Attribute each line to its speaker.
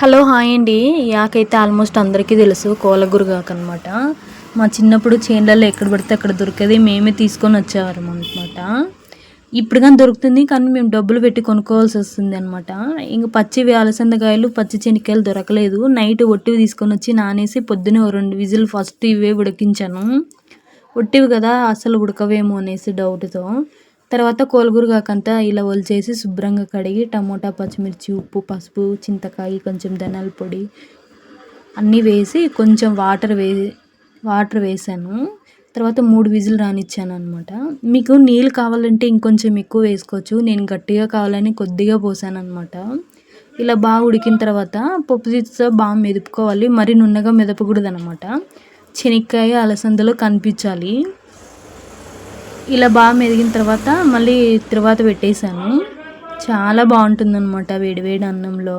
Speaker 1: Hello hi అండి. యాకైతే almost అందరికీ తెలుసు కోలగురుగాకు అనమాట మా చిన్నప్పుడు చేన్లలో ఎక్కడ పడితే అక్కడ దొరికేది మేమే తీసుకొని వచ్చేవారం అనమాట ఇప్పుడు కానీ దొరుకుతుంది కానీ మేము డబ్బులు పెట్టి కొనుక్కోవాల్సి వస్తుంది అనమాట ఇంక పచ్చివి అలసందకాయలు పచ్చి చెనిక్కాయలు దొరకలేదు. నైట్ ఒట్టివి తీసుకొని వచ్చి నానేసి పొద్దున్నే రెండు విజిల్ ఫస్ట్ ఇవే ఉడికించాను. ఒట్టివి కదా అసలు ఉడకవేమో అనేసి డౌట్తో తర్వాత కోలుగురుగాకంతా ఇలా ఒలిచేసి శుభ్రంగా కడిగి టమోటా పచ్చిమిర్చి ఉప్పు పసుపు చింతకాయ కొంచెం ధనాల పొడి అన్నీ వేసి కొంచెం వాటర్ వే వాటర్ వేసాను. తర్వాత మూడు విజిల్ రానిచ్చాను అనమాట మీకు నీళ్ళు కావాలంటే ఇంకొంచెం ఎక్కువ వేసుకోవచ్చు. నేను గట్టిగా కావాలని కొద్దిగా పోసాను అనమాట ఇలా బాగా ఉడికిన తర్వాత పప్పు దినుసుతో బాగా మెదుపుకోవాలి. మరి నున్నగా మెదపకూడదు అనమాట శనక్కాయ అలసందలో కనిపించాలి. ఇలా బాగా మెదిగిన తర్వాత మళ్ళీ తర్వాత పెట్టేశాను. చాలా బాగుంటుందన్నమాట వేడివేడి అన్నంలో.